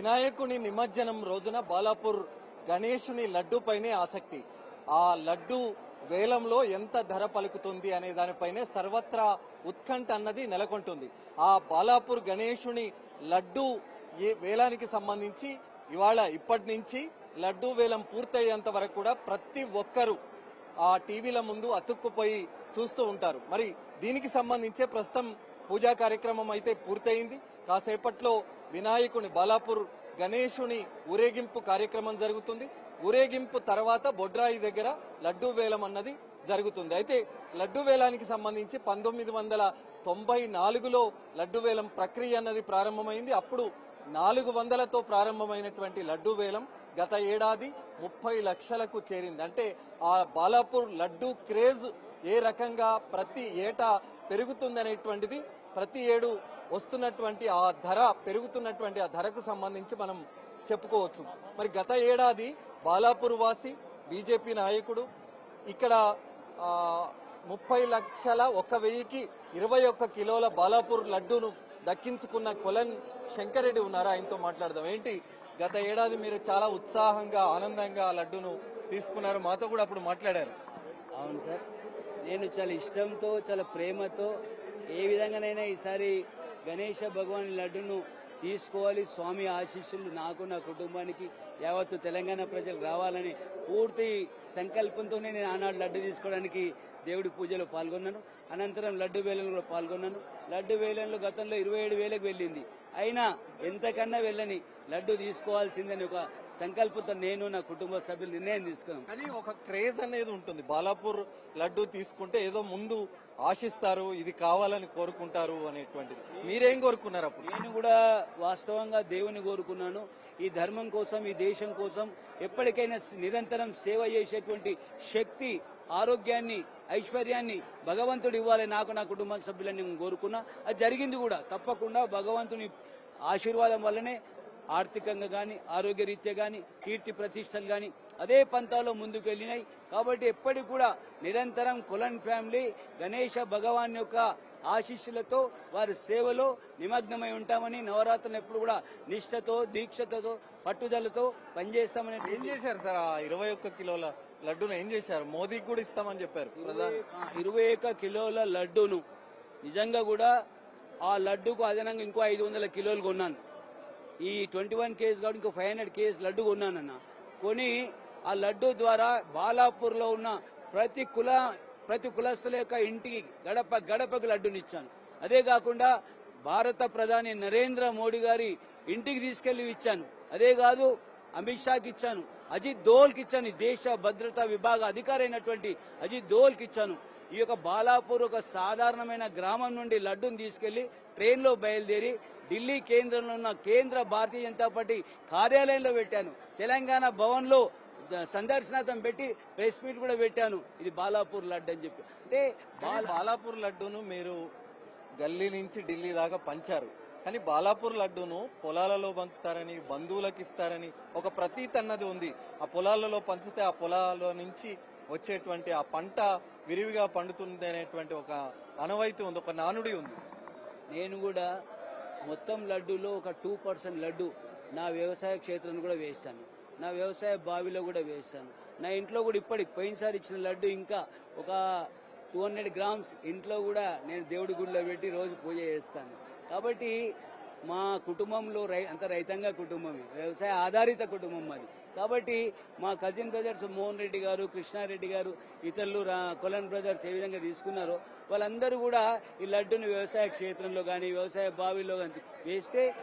వినాయకుని నిమజ్జనం రోజున బాలాపూర్ గణేషుని లడ్డూపైనే ఆసక్తి. ఆ లడ్డు వేలంలో ఎంత ధర పలుకుతుంది అనే దానిపైనే సర్వత్రా ఉత్కంఠ అన్నది నెలకొంటుంది. ఆ బాలాపూర్ గణేషుని లడ్డు ఏ వేలానికి సంబంధించి ఇవాళ ఇప్పటి నుంచి లడ్డూ వేలం పూర్తయ్యేంత వరకు కూడా ప్రతి ఒక్కరూ ఆ టీవీల ముందు అతుక్కుపోయి చూస్తూ ఉంటారు. మరి దీనికి సంబంధించే ప్రస్తుతం పూజా కార్యక్రమం అయితే పూర్తయింది. కాసేపట్లో వినాయకుని బాలాపూర్ గణేశుని ఊరేగింపు కార్యక్రమం జరుగుతుంది. ఊరేగింపు తర్వాత బొడ్రాయి దగ్గర లడ్డూ వేలం అన్నది జరుగుతుంది. అయితే లడ్డు వేలానికి సంబంధించి పంతొమ్మిది వందల తొంభై నాలుగులో లడ్డు వేలం ప్రక్రియ అన్నది ప్రారంభమైంది. అప్పుడు నాలుగు వందలతో ప్రారంభమైనటువంటి లడ్డు వేలం గత ఏడాది ముప్పై లక్షలకు చేరింది. అంటే ఆ బాలాపూర్ లడ్డు క్రేజ్ ఏ రకంగా ప్రతి ఏటా పెరుగుతుందనేటువంటిది ప్రతి ఏడు వస్తున్నటువంటి ఆ ధర పెరుగుతున్నటువంటి ఆ ధరకు సంబంధించి మనం చెప్పుకోవచ్చు. మరి గత ఏడాది బాలాపూర్ వాసి బీజేపీ నాయకుడు ఇక్కడ ముప్పై లక్షల ఒక వెయ్యికి ఇరవై ఒక్క కిలోల బాలాపూర్ లడ్డూను దక్కించుకున్న కొలన్ శంకరెడ్డి ఉన్నారు? ఆయనతో మాట్లాడదాం. ఏంటి గత ఏడాది మీరు చాలా ఉత్సాహంగా ఆనందంగా ఆ లడ్డూను తీసుకున్నారు. మాతో కూడా అప్పుడు మాట్లాడారు. అవును సార్. నేను చాలా ఇష్టంతో చాలా ప్రేమతో ఏ విధంగానైనా ఈసారి గణేష భగవాన్ లడ్డును తీసుకోవాలి. స్వామి ఆశీస్సులు నాకు నా కుటుంబానికి. యావత్తు తెలంగాణ ప్రజలు రావాలని పూర్తి సంకల్పంతోనే నేను ఆనాడు లడ్డు తీసుకోవడానికి దేవుడి పూజలో పాల్గొన్నాను. అనంతరం లడ్డు వేలంలో కూడా పాల్గొన్నాను. లడ్డు వేలంలో గతంలో ఇరవై ఏడు వేలకు వెళ్ళింది. అయినా ఎంతకన్నా వెళ్ళని లడ్డు తీసుకోవాల్సిందని ఒక సంకల్పంతో నేను నా కుటుంబ సభ్యులు నిర్ణయం తీసుకున్నాను కానీ ఒక క్రేజ్ అనేది ఉంటుంది. బాలాపూర్ లడ్డు తీసుకుంటే ఏదో ముందు ఆశిస్తారు ఇది కావాలని కోరుకుంటారు అనేటువంటిది. మీరేం కోరుకున్నారు అప్పుడు? నేను కూడా వాస్తవంగా దేవుని కోరుకున్నాను. ఈ ధర్మం కోసం ఈ దేశం కోసం ఎప్పటికైనా నిరంతరం సేవ చేసేటువంటి శక్తి ఆరోగ్యాన్ని ఐశ్వర్యాన్ని భగవంతుడు ఇవ్వాలి. నాకు నా కుటుంబ సభ్యులని కోరుకున్నా. అది జరిగింది కూడా. తప్పకుండా భగవంతుని ఆశీర్వాదం వల్లనే ఆర్థికంగా కానీ ఆరోగ్యరీత్యా కానీ కీర్తి ప్రతిష్టలు కానీ అదే పంతాలో ముందుకు వెళ్ళినాయి కాబట్టి ఎప్పటికి కూడా నిరంతరం కులన్ ఫ్యామిలీ గణేష భగవాన్ యొక్క ఆశీస్సులతో వారి సేవలో నిమగ్నమై ఉంటామని నవరాత్రులు ఎప్పుడు కూడా నిష్ఠతో దీక్షతో పట్టుదలతో పనిచేస్తామని ఏం చేశారు సార్ ఆ ఇరవై ఒక్క కిలోల లడ్డూను? ఏం చేశారు? మోదీకి కూడా ఇస్తామని చెప్పారు ఇరవై ఒక్క కిలోల లడ్డూను. నిజంగా కూడా ఆ లడ్డూకు అదనంగా ఇంకో ఐదు వందల కిలోలు కొన్నాను. ఈ ట్వంటీ వన్ కేజీ కాబట్టి ఇంకో ఫైవ్ హండ్రెడ్ కేజీ లడ్డు కొన్నానన్న. కొని ఆ లడ్డు ద్వారా బాలాపూర్లో ఉన్న ప్రతి కుల ప్రతి కులస్తుల యొక్క ఇంటికి గడప గడపకు లడ్డునిచ్చాను. అదే కాకుండా భారత ప్రధాని నరేంద్ర మోడీ గారి ఇంటికి తీసుకెళ్ళి ఇచ్చాను. అదే కాదు అమిత్ షాకి ఇచ్చాను. అజిత్ దోల్కి ఇచ్చాను. దేశ భద్రతా విభాగ అధికారి అయినటువంటి అజిత్ దోల్కి ఇచ్చాను. ఈ యొక్క బాలాపూర్ ఒక సాధారణమైన గ్రామం నుండి లడ్డును తీసుకెళ్ళి ట్రైన్లో బయలుదేరి ఢిల్లీ కేంద్రంలో ఉన్న కేంద్ర భారతీయ జనతా పార్టీ కార్యాలయంలో పెట్టాను. తెలంగాణ భవన్లో సందర్శనార్థం పెట్టి ప్రెస్ మీట్ కూడా పెట్టాను. ఇది బాలాపూర్ లడ్డు అని చెప్పి. అంటే బాలాపూర్ లడ్డూను మీరు గల్లీ నుంచి ఢిల్లీ దాకా పంచారు. కానీ బాలాపూర్ లడ్డూను పొలాలలో పంచుతారని బంధువులకు ఇస్తారని ఒక ప్రతీతి అన్నది ఉంది. ఆ పొలాలలో పంచితే ఆ పొలాల నుంచి వచ్చేటువంటి ఆ పంట విరివిగా పండుతుంది అనేటువంటి ఒక అనవైతే ఉంది ఒక నానుడి ఉంది. నేను కూడా మొత్తం లడ్డూలో ఒక టూ పర్సెంట్ లడ్డు నా వ్యవసాయ క్షేత్రాన్ని కూడా వేశాను. నా వ్యవసాయ బావిలో కూడా వేశాను. నా ఇంట్లో కూడా ఇప్పటికి పోయినసారి ఇచ్చిన లడ్డు ఇంకా ఒక టూ హండ్రెడ్ గ్రామ్స్ ఇంట్లో కూడా నేను దేవుడి గుడిలో పెట్టి రోజు పూజ చేస్తాను. కాబట్టి మా కుటుంబంలో రై అంత రైతాంగ కుటుంబమే వ్యవసాయ ఆధారిత కుటుంబం అది. కాబట్టి మా కజిన్ బ్రదర్స్ మోహన్ రెడ్డి గారు కృష్ణారెడ్డి గారు ఇతరులు రా- కొలన్ బ్రదర్స్ ఏ విధంగా తీసుకున్నారో వాళ్ళందరూ కూడా ఈ లడ్డుని వ్యవసాయ క్షేత్రంలో కానీ వ్యవసాయ బావిలో కానీ వేస్తే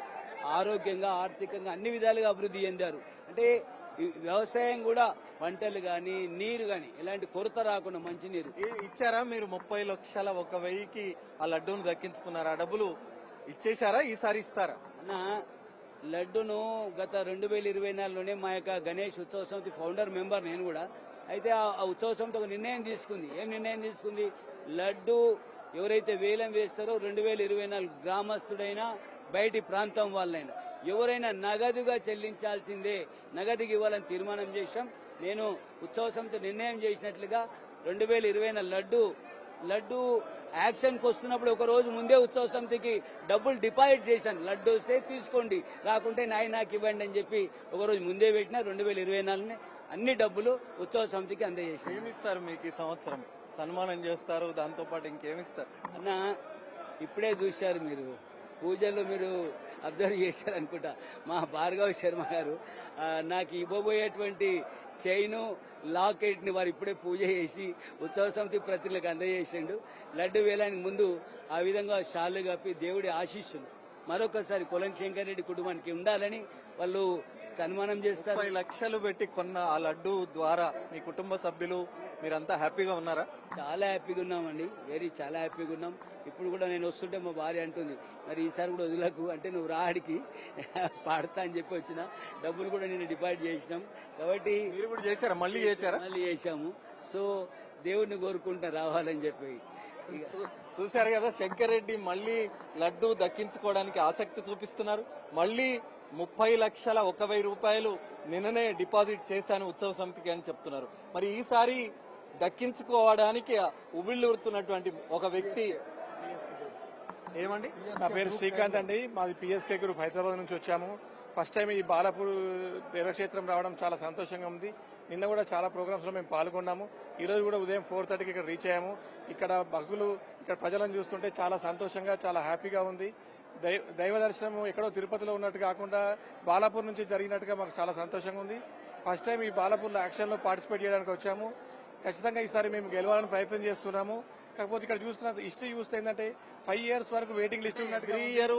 ఆరోగ్యంగా ఆర్థికంగా అన్ని విధాలుగా అభివృద్ధి చెందారు. అంటే వ్యవసాయం కూడా పంటలు కానీ నీరు కానీ ఎలాంటి కొరత రాకుండా మంచి నీరు. ఇచ్చారా మీరు ముప్పై లక్షల ఒక వెయ్యికి ఆ లడ్డూను దక్కించుకున్నారు? ఆ డబ్బులు ఇచ్చేశారా? ఈసారి ఇస్తారా? అన్న లడ్డును గత రెండు వేల ఇరవై నాలుగులోనే మా యొక్క గణేష్ ఉత్సవ సమితి ఫౌండర్ మెంబర్ నేను కూడా. అయితే ఆ ఆ ఉత్సవ సమితి ఒక నిర్ణయం తీసుకుంది. ఏం నిర్ణయం తీసుకుంది? లడ్డు ఎవరైతే వేలం వేస్తారో రెండు వేల ఇరవై నాలుగు గ్రామస్తుడైనా బయటి ప్రాంతం వాళ్ళైనా. ఎవరైనా నగదుగా చెల్లించాల్సిందే. నగదుకి ఇవ్వాలని తీర్మానం చేశాం. నేను ఉత్సవ సమితి నిర్ణయం చేసినట్లుగా రెండు వేల ఇరవై లడ్డు లడ్డు యాక్షన్కి వస్తున్నప్పుడు ఒక రోజు ముందే ఉత్సవ సమితికి డబ్బులు డిపాజిట్ చేశాను. లడ్డు వస్తే తీసుకోండి. రాకుంటే నాయ నాకు ఇవ్వండి అని చెప్పి ఒక రోజు ముందే పెట్టిన రెండు వేల ఇరవై నాలుగునే అన్ని డబ్బులు ఉత్సవ సమితికి అందజేశాను. ఏమిస్తారు మీకు ఈ సంవత్సరం? సన్మానం చేస్తారు దాంతో పాటు ఇంకేమిస్తారు? అన్న ఇప్పుడే చూశారు మీరు. పూజలు మీరు అబ్జర్వ్ చేశారు అనుకుంటా మా భార్గవ శర్మ గారు నాకు ఇవ్వబోయేటువంటి చైను లాకెట్ని వారు ఇప్పుడే పూజ చేసి ఉత్సవ సమితి ప్రతినిధులకు అందజేసిండు. లడ్డు వేలానికి ముందు ఆ విధంగా షాళ్ళు కప్పి దేవుడి ఆశీస్సులు. మరొకసారి కొలం శంకర్ రెడ్డి కుటుంబానికి ఉండాలని వాళ్ళు సన్మానం చేస్తారు. లక్షలు పెట్టి కొన్న ఆ లడ్డు ద్వారా మీ కుటుంబ సభ్యులు మీరంతా హ్యాపీగా ఉన్నారా? చాలా హ్యాపీగా ఉన్నామండి. వెరీ చాలా హ్యాపీగా ఉన్నాం. ఇప్పుడు కూడా నేను వస్తుంటే మా భార్య అంటుంది మరి ఈసారి కూడా వదిలకు అంటే నువ్వు రాడికి పాడతా అని చెప్పి వచ్చిన. డబ్బులు కూడా నేను డిపాజిట్ చేసినాం. కాబట్టి మీరు కూడా చేశారా? మళ్ళీ చేశారా? మళ్ళీ చేశాము. సో దేవుడిని కోరుకుంటా రావాలని చెప్పి. చూశారు కదా శంకర్ రెడ్డి మళ్ళీ లడ్డు దక్కించుకోవడానికి ఆసక్తి చూపిస్తున్నారు. మళ్ళీ ముప్పై లక్షల ఒక వెయ్యి రూపాయలు నిన్ననే డిపాజిట్ చేశాను ఉత్సవ సమితికి అని చెప్తున్నారు. మరి ఈసారి దక్కించుకోవడానికి ఉవ్విళ్ళూరుతున్నటువంటి ఒక వ్యక్తి ఏమండి? నా పేరు శ్రీకాంత్ అండి. మాది పిఎస్కే గ్రూప్ హైదరాబాద్ నుంచి వచ్చాము. ఫస్ట్ టైం ఈ బాలపూర్ దేవక్షేత్రం రావడం చాలా సంతోషంగా ఉంది. నిన్న కూడా చాలా ప్రోగ్రామ్స్లో మేము పాల్గొన్నాము. ఈ రోజు కూడా ఉదయం ఫోర్ థర్టీకి ఇక్కడ రీచ్ అయ్యాము. ఇక్కడ భక్తులు ఇక్కడ ప్రజలను చూస్తుంటే చాలా సంతోషంగా చాలా హ్యాపీగా ఉంది. దైవ దర్శనం ఎక్కడో తిరుపతిలో ఉన్నట్టు కాకుండా బాలాపూర్ నుంచి జరిగినట్టుగా మాకు చాలా సంతోషంగా ఉంది. ఫస్ట్ టైం ఈ బాలాపూర్లో యాక్షన్లో పార్టిసిపేట్ చేయడానికి వచ్చాము. ఖచ్చితంగా ఈసారి మేము గెలవాలని ప్రయత్నం చేస్తున్నాము. కాకపోతే ఇక్కడ చూస్తున్న హిస్టరీ చూస్తే ఏంటంటే ఫైవ్ ఇయర్స్ వరకు వెయిటింగ్ లిస్ట్ ఉన్నట్టుగా ఇయర్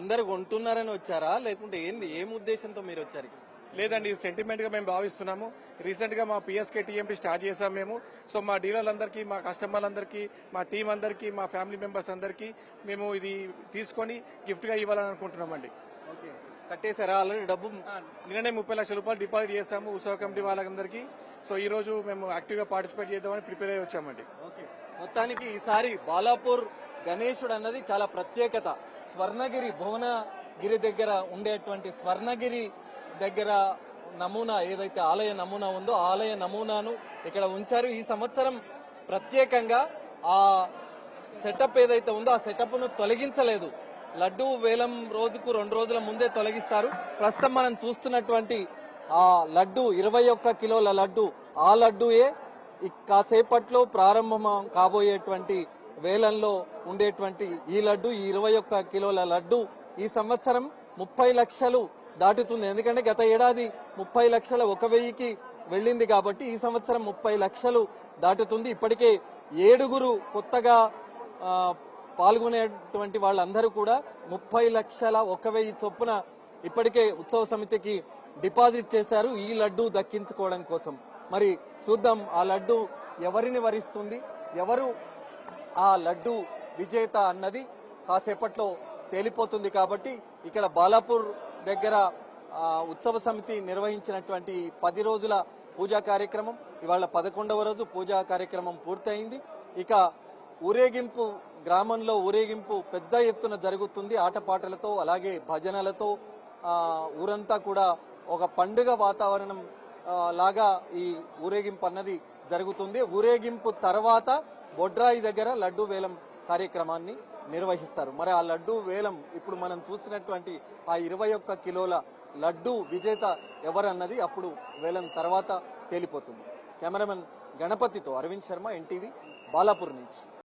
అందరు కొంటున్నారని వచ్చారా? లేకుంటే ఏంది? ఏం ఉద్దేశంతో మీరు వచ్చారు? లేదండి సెంటిమెంట్గా మేము భావిస్తున్నాము. రీసెంట్గా మా పిఎస్కే టీఎంటీ స్టార్ట్ చేసాం మేము. సో మా డీలర్లందరికీ మా కస్టమర్లందరికీ మా టీం అందరికీ మా ఫ్యామిలీ మెంబర్స్ అందరికీ మేము ఇది తీసుకొని గిఫ్ట్గా ఇవ్వాలని అనుకుంటున్నామండి. కట్టేశారా ఆల్రెడీ డబ్బు? నిన్ననే ముప్పై లక్షల రూపాయలు డిపాజిట్ చేసాము ఉత్సవ కమిటీ వాళ్ళందరికీ సో ఈ రోజు మేము యాక్టివ్గా పార్టిసిపేట్ చేద్దామని ప్రిపేర్ అయ్యి వచ్చామండి. మొత్తానికి ఈసారి బాలాపూర్ గణేశుడు అన్నది చాలా ప్రత్యేకత. స్వర్ణగిరి భువనగిరి దగ్గర ఉండేటువంటి స్వర్ణగిరి దగ్గర నమూనా ఏదైతే ఆలయ నమూనా ఉందో ఆలయ నమూనాను ఇక్కడ ఉంచారు. ఈ సంవత్సరం ప్రత్యేకంగా ఆ సెటప్ ఏదైతే ఉందో ఆ సెటప్ను తొలగించలేదు. లడ్డు వేలం రోజుకు రెండు రోజుల ముందే తొలగిస్తారు. ప్రస్తుతం మనం చూస్తున్నటువంటి ఆ లడ్డు ఇరవై ఒక్క కిలోల లడ్డు ఆ లడ్డుయే కాసేపట్లో ప్రారంభం కాబోయేటువంటి వేలంలో ఉండేటువంటి ఈ లడ్డు ఈ ఇరవై ఒక్క కిలోల లడ్డు ఈ సంవత్సరం ముప్పై లక్షలు దాటుతుంది. ఎందుకంటే గత ఏడాది ముప్పై లక్షల ఒక వెయ్యికి వెళ్ళింది కాబట్టి ఈ సంవత్సరం ముప్పై లక్షలు దాటుతుంది. ఇప్పటికే ఏడుగురు కొత్తగా పాల్గొనేటువంటి వాళ్ళందరూ కూడా ముప్పై లక్షల ఒక వెయ్యి చొప్పున ఇప్పటికే ఉత్సవ సమితికి డిపాజిట్ చేశారు. ఈ లడ్డు దక్కించుకోవడం కోసం. మరి చూద్దాం ఆ లడ్డు ఎవరిని వరిస్తుంది? ఎవరు ఆ లడ్డు విజేత అన్నది కాసేపట్లో తేలిపోతుంది కాబట్టి ఇక్కడ బాలాపూర్ దగ్గర ఉత్సవ సమితి నిర్వహించినటువంటి పది రోజుల పూజా కార్యక్రమం ఇవాళ పదకొండవ రోజు పూజా కార్యక్రమం పూర్తయింది. ఇక ఊరేగింపు గ్రామంలో ఊరేగింపు పెద్ద ఎత్తున జరుగుతుంది. ఆటపాటలతో అలాగే భజనలతో ఊరంతా కూడా ఒక పండుగ వాతావరణం లాగా ఈ ఊరేగింపు అన్నది జరుగుతుంది. ఊరేగింపు తర్వాత బొడ్రాయి దగ్గర లడ్డూ వేలం కార్యక్రమాన్ని నిర్వహిస్తారు. మరి ఆ లడ్డు వేలం ఇప్పుడు మనం చూసినటువంటి ఆ ఇరవై ఒక్క కిలోల లడ్డు విజేత ఎవరన్నది అప్పుడు వేలం తర్వాత తేలిపోతుంది. కెమెరామెన్ గణపతితో అరవింద్ శర్మ ఎన్టీవీ బాలాపూర్ నుంచి.